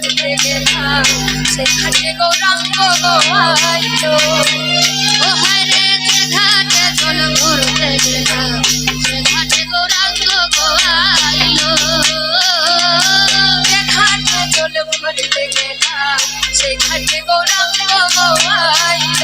ভেতর থেকে ভাই সেখানে গৌরাঙ্গ গোহাইল ওহারে যে ঘাটে জল ভোর থেকে সে ঘাটে গৌরাঙ্গ গোহাইল যে ঘাটে জল ভোর থেকে ভাই সে ঘাটে গৌরাঙ্গ গোহাইল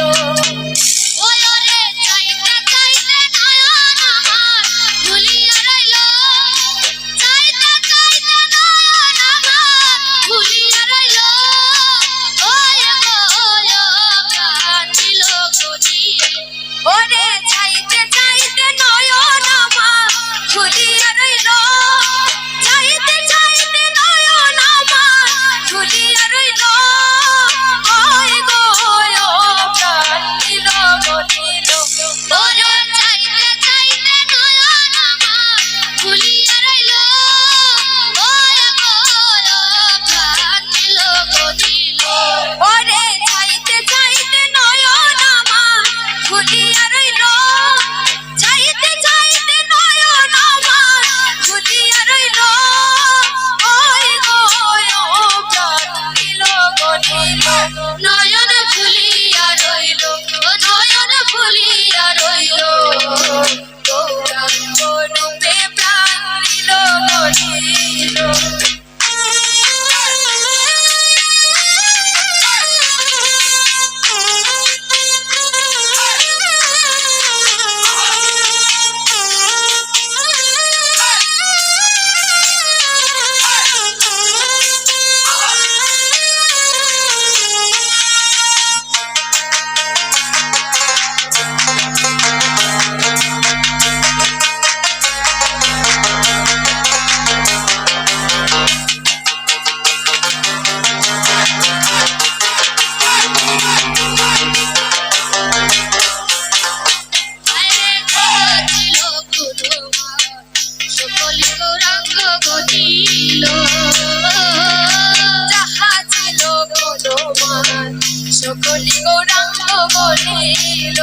গৌরাঙ্গ বলিল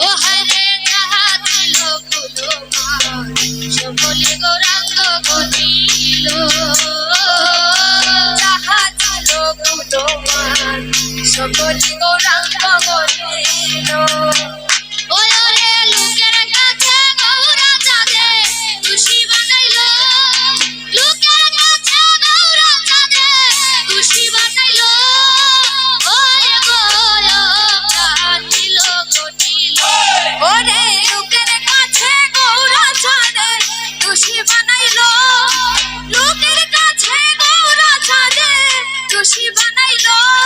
ওহারে তাহা দিল ফুলো সকলে গৌরাঙ্গ বলিল তাহা দিল ফুলো সকলে গৌরাঙ্গ বলিল idol!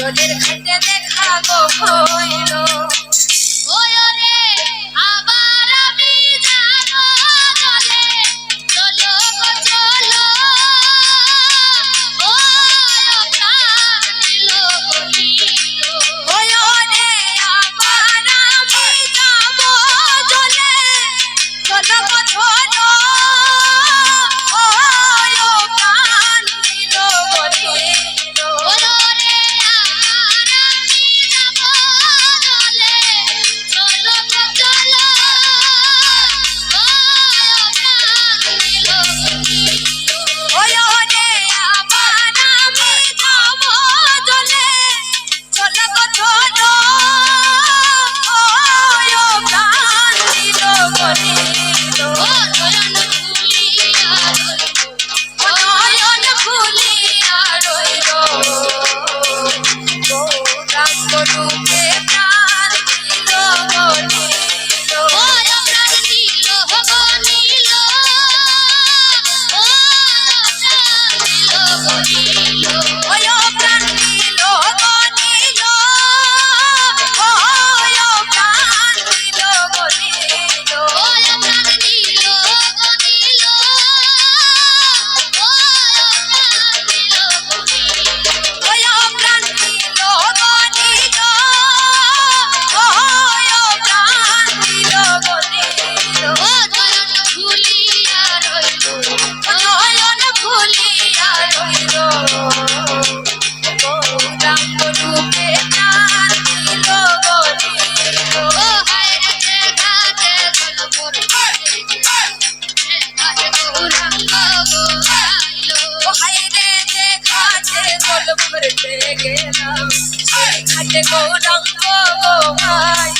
জলের ঘাটে দেখা গো হইল। জানতো গো ভাই।